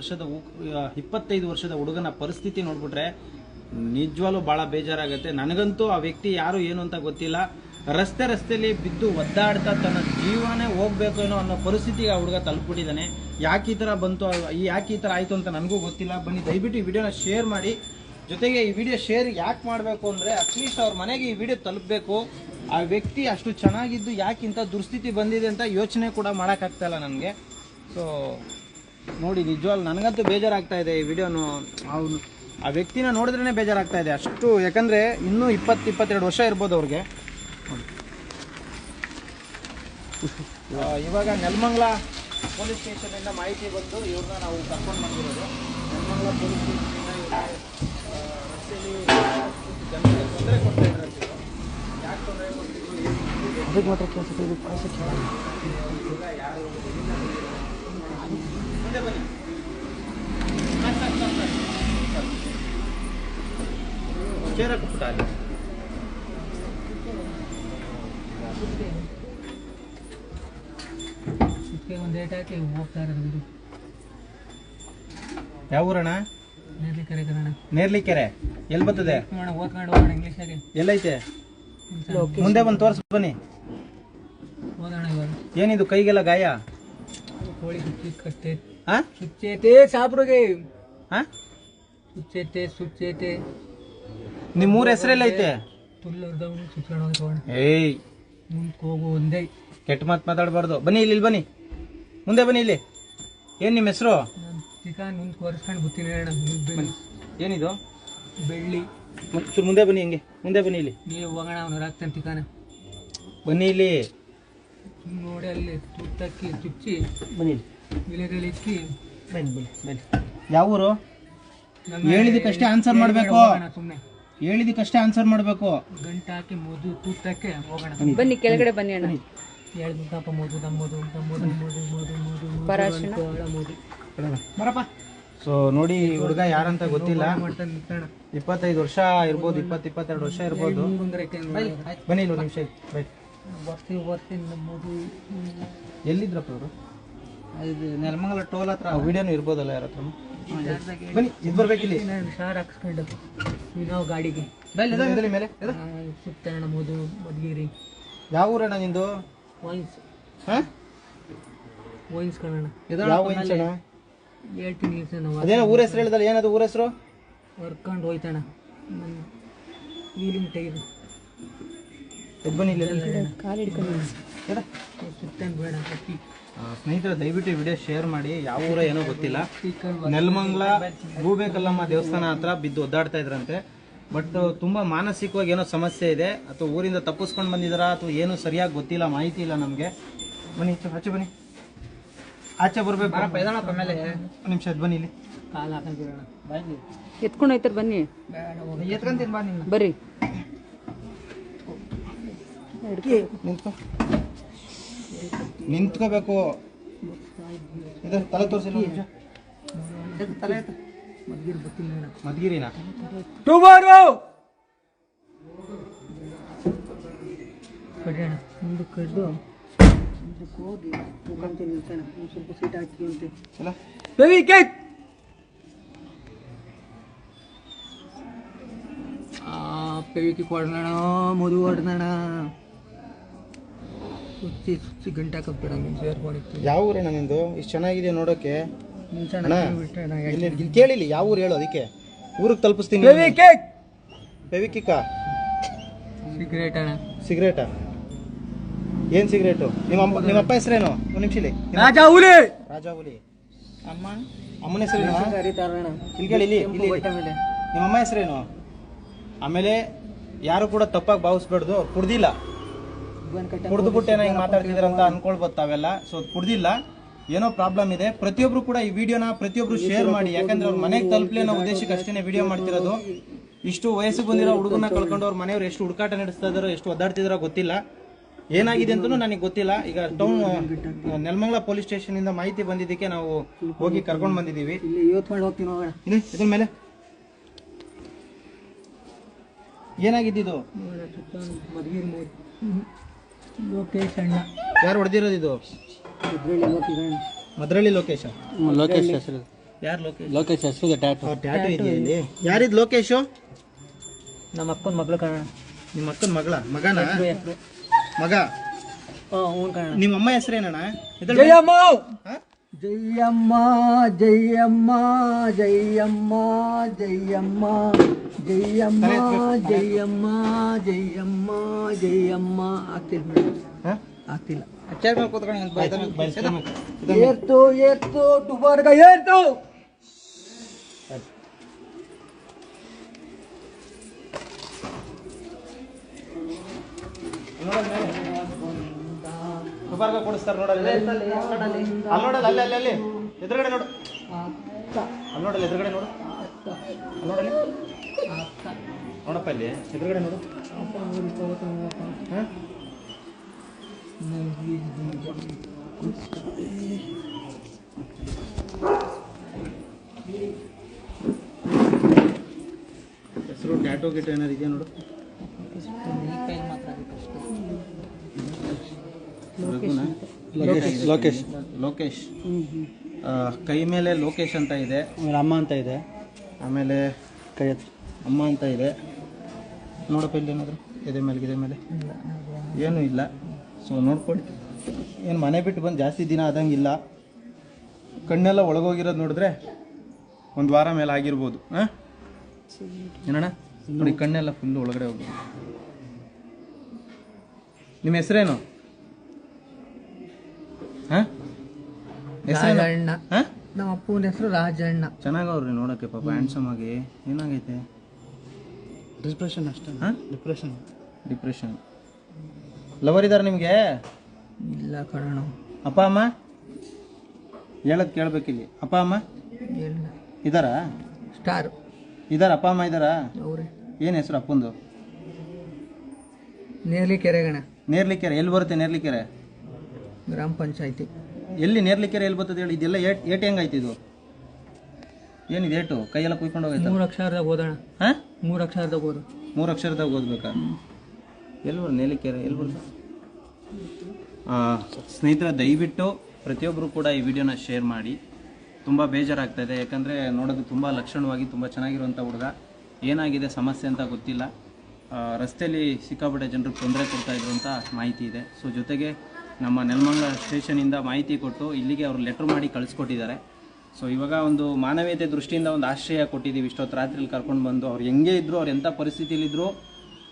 ವರ್ಷದ ಇಪ್ಪತ್ತೈದು ವರ್ಷದ ಹುಡುಗನ ಪರಿಸ್ಥಿತಿ ನೋಡ್ಬಿಟ್ರೆ ನಿಜವಾಗ್ಲೂ ಬಹಳ ಬೇಜಾರಾಗುತ್ತೆ. ನನಗಂತೂ ಆ ವ್ಯಕ್ತಿ ಯಾರು ಏನು ಅಂತ ಗೊತ್ತಿಲ್ಲ. ರಸ್ತೆ ರಸ್ತೆಯಲ್ಲಿ ಬಿದ್ದು ಒದ್ದಾಡ್ತಾ ತನ್ನ ಜೀವನೇ ಹೋಗ್ಬೇಕು ಏನೋ ಅನ್ನೋ ಪರಿಸ್ಥಿತಿಗೆ ಆ ಹುಡುಗ ತಲುಪಿಟ್ಟಿದ್ದಾನೆ ಯಾಕೆ ಈ ಥರ ಬಂತು ಯಾಕೆ ಈ ಥರ ಆಯಿತು ಅಂತ ನನಗೂ ಗೊತ್ತಿಲ್ಲ. ಬನ್ನಿ, ದಯವಿಟ್ಟು ಈ ವಿಡಿಯೋನ ಶೇರ್ ಮಾಡಿ. ಜೊತೆಗೆ ಈ ವಿಡಿಯೋ ಶೇರ್ ಯಾಕೆ ಮಾಡಬೇಕು ಅಂದರೆ ಅಟ್ಲೀಸ್ಟ್ ಅವ್ರ ಮನೆಗೆ ಈ ವಿಡಿಯೋ ತಲುಪಬೇಕು. ಆ ವ್ಯಕ್ತಿ ಅಷ್ಟು ಚೆನ್ನಾಗಿದ್ದು ಯಾಕೆ ಇಂಥ ದುಸ್ಥಿತಿ ಬಂದಿದೆ ಅಂತ ಯೋಚನೆ ಕೂಡ ಮಾಡೋಕ್ಕಾಗ್ತಾಯಿಲ್ಲ ನನಗೆ. ಸೊ ನೋಡಿ ನಿಜವಾಗ್ಲು ನನಗಂತೂ ಬೇಜಾರಾಗ್ತಾ ಇದೆ ಈ ವಿಡಿಯೋನು. ಅವನು ಆ ವ್ಯಕ್ತಿನ ನೋಡಿದ್ರೇ ಬೇಜಾರಾಗ್ತಾ ಇದೆ. ಅಷ್ಟು ಯಾಕಂದರೆ ಇನ್ನೂ ಇಪ್ಪತ್ತು ಇಪ್ಪತ್ತೆರಡು ವರ್ಷ ಇರ್ಬೋದು ಅವ್ರಿಗೆ. ಇವಾಗ ನೆಲಮಂಗ್ಲ ಪೊಲೀಸ್ ಸ್ಟೇಷನಿಂದ ಮಾಹಿತಿ ಬಂದು ಇವ್ರನ್ನ ನಾವು ಕರ್ಕೊಂಡು ಬಂದಿರೋದು. ನೆಲಮಂಗ್ಲ ಪೊಲೀಸ್ ಸ್ಟೇಷನಿಂದ ಜನರಿಗೆ ತೊಂದರೆ ಕೊಡ್ತಾ ಇದ್ದಾರೆ ಯಾಕೆ ತೊಂದರೆ ಕೊಡ್ತಿದ್ರು ಯಾರು ಚೇರ ಪುಟ್ಟ ಅಲ್ಲಿ ಇದಕ್ಕೆ ಒಂದು ಏಟ್ ಹಾಕಿ ಹೋಗ್ತಾ ಇರೋದು ಬಿಡು ಯಾವ ಊರಣ್ಣ? ನೇರ್ಲಿ ಕರೆ. ಎಲ್ಲಿ ಬರ್ತದೆ? ನೋಡೋಣ ಓದ್ಕೊಂಡು ಹೋಗೋಣ ಇಂಗ್ಲೀಷಾಗೆ ಎಲ್ಲೈತೆ ಮುಂದೆ ಬಂದು ತೋರ್ಸ್ ಬನ್ನಿ. ಓದೋಣ ಇವಾಗ ಏನಿದು ಕೈಗೆಲ್ಲ ಗಾಯ? ಕೋಳಿ ಸುಚ್ಚಿ ಹಾ ಸುಚ್ಚೇತೆ ಸಾಬ್ರಿಗೆ. ಹಾ ಸುಚ್ಚೇತೆ ಸುಚ್ಚೇತೆ. ನಿಮ್ಮ ಊರ ಹೆಸರೆಲ್ಲೈತೆ ತುಲ್ಲರ್ದವನು ಸುಚ್ಕೊಂಡು ಹೋಗೋಣ ಏಯ್. ಮುಂದಕ್ಕೆ ಹೋಗು ಒಂದೇ ಕೆಟ್ಟ ಮಾತು ಮಾತಾಡಬಾರ್ದು. ಬನ್ನಿ ಇಲ್ಲಿ ಇಲ್ಲಿ ಬನ್ನಿ. ಮುಂದೆ ಬನ್ನಿ ಇಲ್ಲಿ. ಏನು ನಿಮ್ಮ ಹೆಸರು? ಮುಂದಕ್ಕೆ ಒರೆಸ್ಕೊಂಡು ಬರ್ತೀನಿ ಅಣ್ಣ ಬನ್ನಿ. ಏನಿದು? ಬೆಳ್ಳಿ ಚೂರು ಮುಂದೆ ಬನ್ನಿ ಹಂಗೆ. ಮುಂದೆ ಬನ್ನಿ ಇಲ್ಲಿ. ನೀವು ಹೋಗೋಣ ಅವ್ನು ಹಾಕ್ತಾನೆ ಚಿಕಾನ ಬನ್ನಿ ಇಲ್ಲಿ. ನೋಡಿ ಅಲ್ಲಿ ತುತ್ತಕ್ಕಿ ಚುಚ್ಚಿ ಬನ್ನಿ ಇಲ್ಲಿ. ಇಕ್ಕಿ ಬನ್ನಿ ಬನ್ನಿ ಬನ್ನಿ. ಯಾವ ಊರು ಹೇಳಿದಕ್ಕಷ್ಟೇ ಆನ್ಸರ್ ಮಾಡಬೇಕು. ಸುಮ್ಮನೆ ಹೇಳಿದಕ್ಕಷ್ಟೇ ಆನ್ಸರ್ ಮಾಡಬೇಕು. ಗಂಟೆ ಹಾಕಿ ಮೋದು ಕೂತಕ್ಕೆ ಹೋಗೋಣ. ಬನ್ನಿ. ಕೆಳಗಡೆ ಬನ್ನಿ ಅಣ್ಣ. ಪಾಪ ಮೋದು ನಮ್ಮದು ನಮ್ಮದು ಮೋದು ಮೋದು ಮೋದು ಮೋದು ಮೋದು ಬರಪ್ಪ. ಸೊ ನೋಡಿ ಹುಡುಗ ಯಾರಂತ ಗೊತ್ತಿಲ್ಲ. ಇಪ್ಪತ್ತೈದು ವರ್ಷ ಇರ್ಬೋದು ಇಪ್ಪತ್ತು ಇಪ್ಪತ್ತೆರಡು ವರ್ಷ ಇರ್ಬೋದು. ಬನ್ನಿ ಒಂದು ನಿಮಿಷ ಬೈ ಬರ್ತೀವಿ ಬರ್ತೀನಿ ನಮ್ಮದು ಎಲ್ಲಿದ್ರಪ್ಪ ಅವರು ಇದು ನೆಲಮಂಗಲ ಟೋಲ್ ಹತ್ರ. ವಿಡಿಯೋನು ಇರ್ಬೋದಲ್ಲ ಯಾರ ಹತ್ರ? ಬನ್ನಿ ಇದು ಬರ್ಬೇಕಿಲ್ಲಿ ನಾನು ಶಾರ್ ಹಾಕ್ಸ್ಕೊಂಡು ನಾವು ಗಾಡಿಗೆ. ಮೇಲೆ. ಸುತ್ತಣ ಮೋದು ಮದ್ಗಿರಿ ಯಾವ ಊರಣ್ಣ ನಿಂದು? ವೈನ್ಸ್. ಹಾ? ವೈನ್ಸ್ ಕಣಣ್ಣ. ಯಾವ ಅಣ್ಣ ಹೇಳ್ತೀನಿ ನಾವು ಅದೇನೋ ಊರ ಹೆಸರು ಹೇಳಿದಲ್ಲ ಏನದು ಊರ ಹೆಸರು? ವರ್ಕೊಂಡು ಹೋಯ್ತಣ್ಣ. ನೀರಿನ ಟೈರ್ ಬನ್ನಿ ಇಲ್ಲಿ. ಕಾಲು ಹಿಡ್ಕೊಂಡು ಸ್ನೇಹಿತರೆ ದಯವಿಟ್ಟು ವಿಡಿಯೋ ಶೇರ್ ಮಾಡಿ. ಯಾವ ಊರ ಏನೋ ಗೊತ್ತಿಲ್ಲ. ನೆಲಮಂಗ್ಲ ಗೂಬೇಕಲ್ಲಮ್ಮ ದೇವಸ್ಥಾನ ಹತ್ರ ಬಿದ್ದು ಒದ್ದಾಡ್ತಾ ಇದ್ರಂತೆ. ಬಟ್ ತುಂಬಾ ಮಾನಸಿಕವಾಗಿ ಏನೋ ಸಮಸ್ಯೆ ಇದೆ. ಅಥವಾ ಊರಿಂದ ತಪ್ಪಿಸ್ಕೊಂಡು ಬಂದಿದಾರಾ? ಅಥವಾ ಏನು ಸರಿಯಾಗಿ ಗೊತ್ತಿಲ್ಲ ಮಾಹಿತಿ ಇಲ್ಲ ನಮಗೆ. ಬನ್ನಿ ಆಚೆ ಬನ್ನಿ. ಆಚೆ ಬರ್ಬೇಕು. ಮೇಲೆ ಒಂದ್ ನಿಮಿಷ ಬನ್ನಿ ಇಲ್ಲಿ. ಎತ್ಕೊಂಡು ಹೋಯ್ತಾರೆ ಬನ್ನಿ. ಬರ್ರಿ. ನಿಂತ್ಕೋ. ನಿಂತ್ಕೋಬೇಕು. ಇದು ತಲೆ ತೋರಿಸಿಲ್ಲ ನಿಮಿಷ. ತಲೆ ಮದ್ಗಿರ್ ಬರ್ತೀನಿ ಮೇಡಮ್ ಮದ್ಗಿರಿನಾ? ಕಡಿಯೋಣ ಮುಂದಕ್ಕೆ ಕಡ್ದು ಮುಂದಕ್ಕೆ ಹೋಗಿ ಹೋಗ್ಕೊಂತೀನಿ ನಿಲ್ಸೋಣ ಒಂದು ಸ್ವಲ್ಪ ಸೀಟ್ ಹಾಕಿ ಅಂತೆ ಇಲ್ಲ ಪೆವಿಕಿ ಕೊಡೋಣ ಮದು ಹೊಡೆದಣ ಸುತ್ತಿ ಸುತ್ತಿ ಗಂಟೆ ಹಾಕಬೇಡ ಸೇರ್ಕೊಂಡಿತ್ತು ಯಾವ ಊರಣ್ಣ ನಿಂದು? ಇಷ್ಟು ಚೆನ್ನಾಗಿದೆ ನೋಡೋಕೆ? ಕೇಳಿಲಿ ಅಣ್ಣ, ಇಲ್ಲಿ ಇಲ್ಲಿ ಕೇಳಿಲ್ಲ ಯಾವ ಊರು ಹೇಳು ಅದಕ್ಕೆ? ಊರಿಗೆ ತಲುಪಿಸ್ತೀನಿ ಫೆವಿಕಿಕ್ಕ ಸಿಗರೇಟ್ ಅಣ್ಣ. ಸಿಗರೇಟಾ ಏನ್ ಸಿಗರೇಟು ನಿಮ್ಮ ಅಮ್ಮ ನಿಮ್ಮ ಅಪ್ಪ ಹೆಸರೇನು? ಒಂದು ನಿಮಿಷ ಇಲ್ಲಿ ರಾಜಾ ಹುಲಿ! ರಾಜಾ ಹುಲಿ. ಅಮ್ಮ ಅಮ್ಮನ ಹೆಸರೇನು ಇಲ್ಲಿ ಕೇಳಿ ಇಲ್ಲಿ ಇಲ್ಲಿ ನಿಮ್ಮ ಅಮ್ಮ ಹೆಸರೇನು? ಆಮೇಲೆ ಯಾರು ಕೂಡ ತಪ್ಪಾಗಿ ಭಾವಿಸ್ಬಾರ್ದು ಅವ್ರು ಕುಡ್ದಿಲ್ಲ. ಕುಡ್ದು ಬಿಟ್ಟು ಏನೋ ಹಿಂಗೆ ಮಾತಾಡ್ತಿದಾರೆ ಅಂತ ಅನ್ಕೊಳ್ಬೋದು ತಾವೆಲ್ಲ. ಸೊ ಕುಡ್ದಿಲ್ಲ. ಏನೋ ಪ್ರಾಬ್ಲಮ್ ಇದೆ. ಪ್ರತಿಯೊಬ್ರು ಕೂಡ ಈ ವಿಡಿಯೋನ ಪ್ರತಿಯೊಬ್ರು ಶೇರ್ ಮಾಡಿ. ಯಾಕಂದ್ರೆ ಅವ್ರ ಮನೆಗೆ ತಲುಪಲಿ ಅನ್ನೋ ಉದ್ದೇಶಕ್ಕೆ ಅಷ್ಟೇ ವಿಡಿಯೋ ಮಾಡ್ತಿರೋದು. ಇಷ್ಟು ವಯಸ್ಸು ಬಂದಿರೋ ಹುಡುಗನ ಕಳ್ಕೊಂಡು ಅವ್ರ ಮನೆಯವ್ರು ಎಷ್ಟು ಹುಡುಕಾಟ ನಡೆಸ್ತಾ ಇದಾರೋ ಎಷ್ಟು ಒದ್ದಾಡ್ತಿದಾರೋ ಗೊತ್ತಿಲ್ಲ. ಏನಾಗಿದೆ ಅಂತಲೂ ನನಗೆ ಗೊತ್ತಿಲ್ಲ. ಈಗ ಟೌನ್ ನೆಲಮಂಗಲ ಪೊಲೀಸ್ ಸ್ಟೇಷನ್ ಇಂದ ಮಾಹಿತಿ ಬಂದಿದ್ದಕ್ಕೆ ನಾವು ಹೋಗಿ ಕರ್ಕೊಂಡು ಬಂದಿದ್ದೀವಿ. ಇದ್ರ ಮೇಲೆ. ಏನಾಗಿದ್ದು ಲೋಕೇಶ್ ಅಣ್ಣ ಯಾರು ಹೊಡೆದಿರೋದು ಇದು? ಮದ್ರಳ್ಳಿ ಲೋಕೇಶ ಲೋಕೇಶ್ ಹೆಸರು. ಯಾರು ಲೋಕೇಶ್ ಲೋಕೇಶ್ ಹೆಸರು ಟ್ಯಾಟು ಟ್ಯಾಟು ಇದೆಯಾ ಇಲ್ಲಿ? ಯಾರಿದ್ ಲೋಕೇಶು ನಮ್ಮ ಅಪ್ಪನ ಮಗಳು ಕಾರಣ ನಿಮ್ಮ ಅಕ್ಕನ ಮಗಳ? ಮಗನ? ಹೆಸರು ಮಗ? ಹ್ಞೂ ಕಾಣೋಣ ನಿಮ್ಮ ಅಮ್ಮ ಹೆಸರೇನಣ್ಣ? ಜಯಮ್ಮ ಹಾ? ಜಯಮ್ಮ ಜಯಮ್ಮ ಜಯಮ್ಮ ಜಯಮ್ಮ ಜಯಮ್ಮ ಜಯಮ್ಮ ಜಯಮ್ಮ ಜಯಮ್ಮ ಆಗ್ತಿಲ್ಲ ಹಾ? ಆಗ್ತಿಲ್ಲ ಚೇರ್ ಮೇಲೆ ಕೂತ್ಕೊಂಡು ಏರ್ತು ಏರ್ತು ಟುಬಾರ್ಗ ಏರ್ತು ದುಬಾರ್ಗ ಕೊಡಿಸ್ತಾರೆ ನೋಡಲ್ಲಿ ಅಲ್ಲಿ. ನೋಡಲ್ಲ ಅಲ್ಲಿ ಅಲ್ಲಿ ಅಲ್ಲಿ. ಎದುರುಗಡೆ ನೋಡು. ಅಲ್ಲಿ ನೋಡಲ್ಲ ಎದುರುಗಡೆ ನೋಡು. ಅಲ್ಲಿ ನೋಡಲ್ಲಿ ನೋಡಪ್ಪ ಇಲ್ಲಿ ಎದುರುಗಡೆ ನೋಡು. ಹಾ? ಹೆಸರು ಟ್ಯಾಟೋ ಗಿಟೋ ಏನಾರು ಇದೆಯಾ ನೋಡು. ರಘುನಾ? ಲೋಕೇಶ್. ಲೋಕೇಶ್. ಕೈ ಮೇಲೆ ಲೋಕೇಶ್ ಅಂತ ಇದೆ. ಆಮೇಲೆ ಅಮ್ಮ ಅಂತ ಇದೆ. ಆಮೇಲೆ ಕೈ ಹತ್ರ. ಅಮ್ಮ ಅಂತ ಇದೆ. ನೋಡಪ್ಪ ಇಲ್ಲಿ ಏನಾದ್ರು? ಎದೆ ಮೇಲೆ ಗಿದೆ ಮೇಲೆ. ಏನೂ ಇಲ್ಲ. ಸೊ ನೋಡ್ಕೊಳ್ಳಿ. ಏನು ಮನೆ ಬಿಟ್ಟು ಬಂದು ಜಾಸ್ತಿ ದಿನ ಆದಂಗಿಲ್ಲ ಕಣ್ಣೆಲ್ಲ ಒಳಗೋಗಿರೋದು ನೋಡಿದ್ರೆ ಒಂದು ವಾರ ಮೇಲೆ ಆಗಿರ್ಬೋದು. ಹಾಂ? ಏನಣ್ಣ? ನೋಡಿ ಕಣ್ಣೆಲ್ಲ ಫುಲ್ ಒಳಗಡೆ ಹೋಗಿದೆ ನಿಮ್ಮ ಹೆಸರೇನು ಹಾಂ ಹೆಸರೇನು ರಾಜಣ್ಣ. ಹಾಂ? ನಮ್ಮ ಅಪ್ಪನ ಹೆಸರು ರಾಜಣ್ಣ. ಚೆನ್ನಾಗವ್ರಿ ನೋಡಕ್ಕೆ ಪಾಪ ಹ್ಯಾಂಡ್ಸಮ್ ಆಗಿ. ಏನಾಗೈತೆ? ಡಿಪ್ರೆಷನ್ ಅಷ್ಟೇ. ಹಾಂ? ಡಿಪ್ರೆಷನ್ ಡಿಪ್ರೆಷನ್ ಲವರ್ ಇದ್ದಾರೆ ನಿಮಗೆ? ಇಲ್ಲ ಕಣ ಅಪ್ಪ ಅಮ್ಮ? ಹೇಳೋದು ಕೇಳಬೇಕಿಲ್ಲಿ. ಅಪ್ಪ ಅಮ್ಮ? ಇಲ್ಲ. ಇದ್ದಾರಾ ಸ್ಟಾರ್ ಇದಾರ? ಅಪ್ಪ ಅಮ್ಮ ಇದ್ದಾರಾ ಅವ್ರಿ. ಏನು ಹೆಸರು ಅಪ್ಪಂದು? ನೇರ್ಲಿ ಕೆರೆಗಣ ನೇರ್ಲಿಕೆರೆ. ಎಲ್ಲಿ ಬರುತ್ತೆ ನೇರ್ಲಿ ಕೆರೆ ಗ್ರಾಮ ಪಂಚಾಯತಿ. ಎಲ್ಲಿ ನೇರ್ಲಿಕ್ಕೆರೆ ಎಲ್ಲಿ ಬರ್ತದೆ ಹೇಳಿ? ಇದೆಲ್ಲ ಏಟ್ ಏಟ್ ಹೆಂಗಾಯ್ತು ಇದು? ಏನಿದೆ ಏಟು? ಕೈಯೆಲ್ಲ ಕುಯ್ಕೊಂಡು ಹೋಗೈತೆ? ಮೂರು ಅಕ್ಷರದಾಗ ಓದೋಣ. ಹಾಂ? ಮೂರು ಅಕ್ಷರದಾಗ ಓದು. ಮೂರು ಅಕ್ಷರದಾಗ ಓದ್ಬೇಕಾ? ಎಲ್ಲಿ ಬರ್ ನೇಲಿಕೆರೆ ಎಲ್ಲಿ ಬರುತ್ತೆ ಸ್ನೇಹಿತರೆ ದಯವಿಟ್ಟು ಪ್ರತಿಯೊಬ್ಬರು ಕೂಡ ಈ ವಿಡಿಯೋನ ಶೇರ್ ಮಾಡಿ. ತುಂಬ ಬೇಜಾರಾಗ್ತಾ ಇದೆ ಯಾಕಂದರೆ ನೋಡೋದು ತುಂಬ ಲಕ್ಷಣವಾಗಿ ತುಂಬ ಚೆನ್ನಾಗಿರುವಂಥ ಹುಡುಗ. ಏನಾಗಿದೆ ಸಮಸ್ಯೆ ಅಂತ ಗೊತ್ತಿಲ್ಲ. ರಸ್ತೆಯಲ್ಲಿ ಸಿಕ್ಕಾಪಟ್ಟೆ ಜನರು ತೊಂದರೆ ಕೊಡ್ತಾ ಇದ್ರು ಅಂತ ಮಾಹಿತಿ ಇದೆ. ಸೊ ಜೊತೆಗೆ ನಮ್ಮ ನೆಲಮಂಗಲ ಸ್ಟೇಷನಿಂದ ಮಾಹಿತಿ ಕೊಟ್ಟು ಇಲ್ಲಿಗೆ ಅವರು ಲೆಟ್ರ್ ಮಾಡಿ ಕಳಿಸ್ಕೊಟ್ಟಿದ್ದಾರೆ. ಸೊ ಇವಾಗ ಒಂದು ಮಾನವೀಯತೆ ದೃಷ್ಟಿಯಿಂದ ಒಂದು ಆಶ್ರಯ ಕೊಟ್ಟಿದ್ದೀವಿ. ಇಷ್ಟೊತ್ತು ರಾತ್ರಿಲಿ ಕರ್ಕೊಂಡು ಬಂದು ಅವ್ರು ಹೆಂಗೆ ಇದ್ರು, ಅವ್ರು ಎಂಥ ಪರಿಸ್ಥಿತಿಯಲ್ಲಿದ್ದರು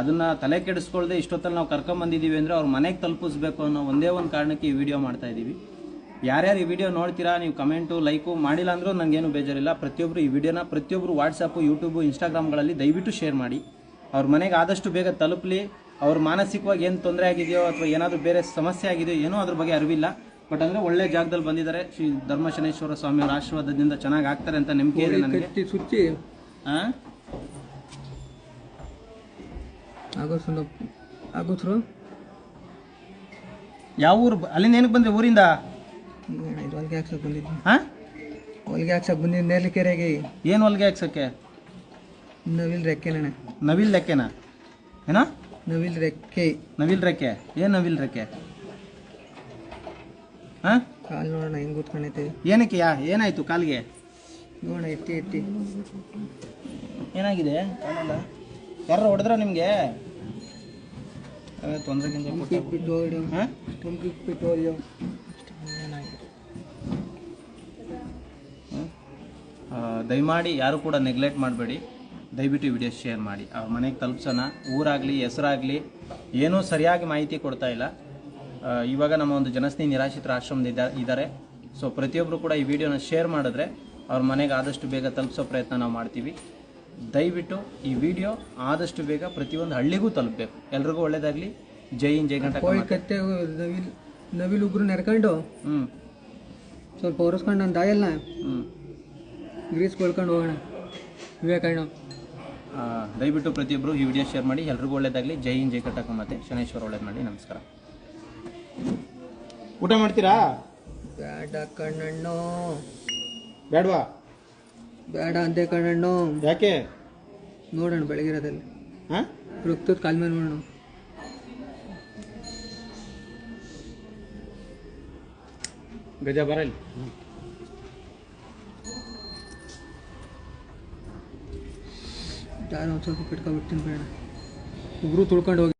ಅದನ್ನು ತಲೆ ಕೆಡಿಸ್ಕೊಳ್ದೆ ಇಷ್ಟೊತ್ತಲ್ಲಿ ನಾವು ಕರ್ಕೊಂಬಂದಿದ್ದೀವಿ ಅಂದರೆ ಅವ್ರ ಮನೆಗೆ ತಲುಪಿಸ್ಬೇಕು ಅನ್ನೋ ಒಂದೇ ಒಂದು ಕಾರಣಕ್ಕೆ ಈ ವಿಡಿಯೋ ಮಾಡ್ತಾ ಇದ್ದೀವಿ. ಯಾರ್ಯಾರು ಈ ವಿಡಿಯೋ ನೋಡ್ತೀರಾ, ನೀವು ಕಮೆಂಟು, ಲೈಕು ಮಾಡಿಲ್ಲ ಅಂದರೂ ನನಗೇನು ಬೇಜಾರಿಲ್ಲ. ಪ್ರತಿಯೊಬ್ಬರು ಈ ವಿಡಿಯೋನ ಪ್ರತಿಯೊಬ್ಬರು ವಾಟ್ಸಪ್ಪು ಯೂಟ್ಯೂಬು ಇನ್ಸ್ಟಾಗ್ರಾಮ್ಗಳಲ್ಲಿ ದಯವಿಟ್ಟು ಶೇರ್ ಮಾಡಿ. ಅವ್ರ ಮನೆಗೆ ಆದಷ್ಟು ಬೇಗ ತಲುಪಲಿ. ಅವ್ರ ಮಾನಸಿಕವಾಗಿ ಏನು ತೊಂದರೆ ಆಗಿದೆಯೋ ಅಥವಾ ಏನಾದರೂ ಬೇರೆ ಸಮಸ್ಯೆ ಆಗಿದೆಯೋ ಏನೋ ಅದ್ರ ಬಗ್ಗೆ ಅರಿವಿಲ್ಲ. ಬಟ್ ಅಂದರೆ ಒಳ್ಳೆ ಜಾಗದಲ್ಲಿ ಬಂದಿದ್ದಾರೆ. ಶ್ರೀ ಧರ್ಮಶನೇಶ್ವರ ಸ್ವಾಮಿಯವರ ಆಶೀರ್ವಾದದಿಂದ ಚೆನ್ನಾಗಿ ಆಗ್ತಾರೆ ಅಂತ ನಂಬಿಕೆ ಇದೆ ನನಗೆ. ಸುಚ್ಚಿ ಯಾವ ಊರು ಅಲ್ಲಿಂದ ಏನಕ್ಕೆ ಬಂದ್ರಿ ಊರಿಂದ? ಹೊಲಿಗೆ ಹಾಕ್ಸಕ್ ಬಂದಿದ್ದು ಹಾಂ ಹೊಲಿಗೆ ಹಾಕ್ಸಕ್ ಬಂದಿದ್ದು ನೇರ್ಲಿ ಕೆರೆಗೆ ಏನು ಹೊಲಿಗೆ ಹಾಕ್ಸಕ್ಕೆ? ನವಿಲ್ ರೆಕ್ಕೆನ ನವಿಲ್ ರೆಕ್ಕೆನಾ? ಏನೋ? ನವಿಲ್ ರೆಕ್ಕೆ. ನವಿಲ್ ರೆಕ್ಕೆ? ಏನ್ ನವಿಲ್ ರೆಕ್ಕೆ? ಹಾಂ? ಕಾಲು ನೋಡೋಣ ಹೆಂಗ್ ಕೂತ್ಕೊಂಡೈತೆ? ಏನಕ್ಕೆ ಯಾ ಏನಾಯ್ತು ಕಾಲಿಗೆ? ನೋಡೋಣ ಎತ್ತಿ ಎತ್ತಿ. ಏನಾಗಿದೆ? ಕಾಲೆಲ್ಲ ಯಾರು ಹೊಡೆದ್ರ ನಿಮಗೆ? ತೊಂದರೆ ಬಿಟ್ಟು ಹೋಗ್ಬಿಡು ಹಾಂ? ಬಿಟ್ಟು ದಯಮಾಡಿ ಯಾರು ಕೂಡ ನೆಗ್ಲೆಕ್ಟ್ ಮಾಡಬೇಡಿ. ದಯವಿಟ್ಟು ವಿಡಿಯೋ ಶೇರ್ ಮಾಡಿ. ಅವ್ರ ಮನೆಗೆ ತಲುಪ್ಸೋಣ. ಊರಾಗಲಿ ಹೆಸರಾಗಲಿ ಏನೂ ಸರಿಯಾಗಿ ಮಾಹಿತಿ ಕೊಡ್ತಾ ಇಲ್ಲ. ಇವಾಗ ನಮ್ಮ ಒಂದು ಜನಸ್ನೇಹಿ ನಿರಾಶ್ರಿತರ ಆಶ್ರಮದ ಇದ್ದಾರೆ ಸೊ ಪ್ರತಿಯೊಬ್ಬರು ಕೂಡ ಈ ವಿಡಿಯೋನ ಶೇರ್ ಮಾಡಿದ್ರೆ ಅವ್ರ ಮನೆಗೆ ಆದಷ್ಟು ಬೇಗ ತಲುಪಿಸೋ ಪ್ರಯತ್ನ ನಾವು ಮಾಡ್ತೀವಿ. ದಯವಿಟ್ಟು ಈ ವಿಡಿಯೋ ಆದಷ್ಟು ಬೇಗ ಪ್ರತಿಯೊಂದು ಹಳ್ಳಿಗೂ ತಲುಪಬೇಕು. ಎಲ್ರಿಗೂ ಒಳ್ಳೇದಾಗಲಿ. ಜೈ ಹಿಂದ್ ಜೈ ಗಂಟ ಕೋಳಿ ಕತ್ತೆ ನವಿಲ್ ನವಿಲ್ ಉಗ್ರು ನೆರ್ಕೊಂಡು. ಹ್ಞೂ ಸ್ವಲ್ಪ ಒರೆಸ್ಕೊಂಡು ನನ್ನ ದಾಯಲ್ಲ ಹ್ಞೂ ಗ್ರೀಸ್ ಕೊಳ್ಕೊಂಡು ಹೋಗೋಣ. ವಿವೇಕಣ್ಣ ದಯವಿಟ್ಟು ಪ್ರತಿಯೊಬ್ಬರು ಈ ವಿಡಿಯೋ ಶೇರ್ ಮಾಡಿ ಎಲ್ರಿಗೂ ಒಳ್ಳೇದಾಗಲಿ. ಜೈ ಹಿಂದ್ ಜೈ ಕಟ್ಟಕ ಮತ್ತೆ ಶನೇಶ್ವರ ಒಳ್ಳೇದು ಮಾಡಿ ನಮಸ್ಕಾರ. ಊಟ ಮಾಡ್ತೀರಾ? ಬೇಡ ಕಣ್ಣಣ್ಣು. ಬೇಡವಾ ಬೇಡ ಅಂದೆ ಕಣ್ಣಣ್ಣು. ಯಾಕೆ? ನೋಡೋಣ ಬೆಳಗಿರೋದಲ್ಲಿ ಹಾಂ ರುಕ್ತದ ಕಾಲ ಮೇಲೆ ನೋಡೋಣ. ಗಜ ಬರಲಿ. ಯಾರೋ ಒಂದು ಸ್ವಲ್ಪ ಕಿಟ್ಕೊಬಿಡ್ತೀನಿ ಬೇಡ ಉಗುರು ತುಳ್ಕೊಂಡು ಹೋಗಿ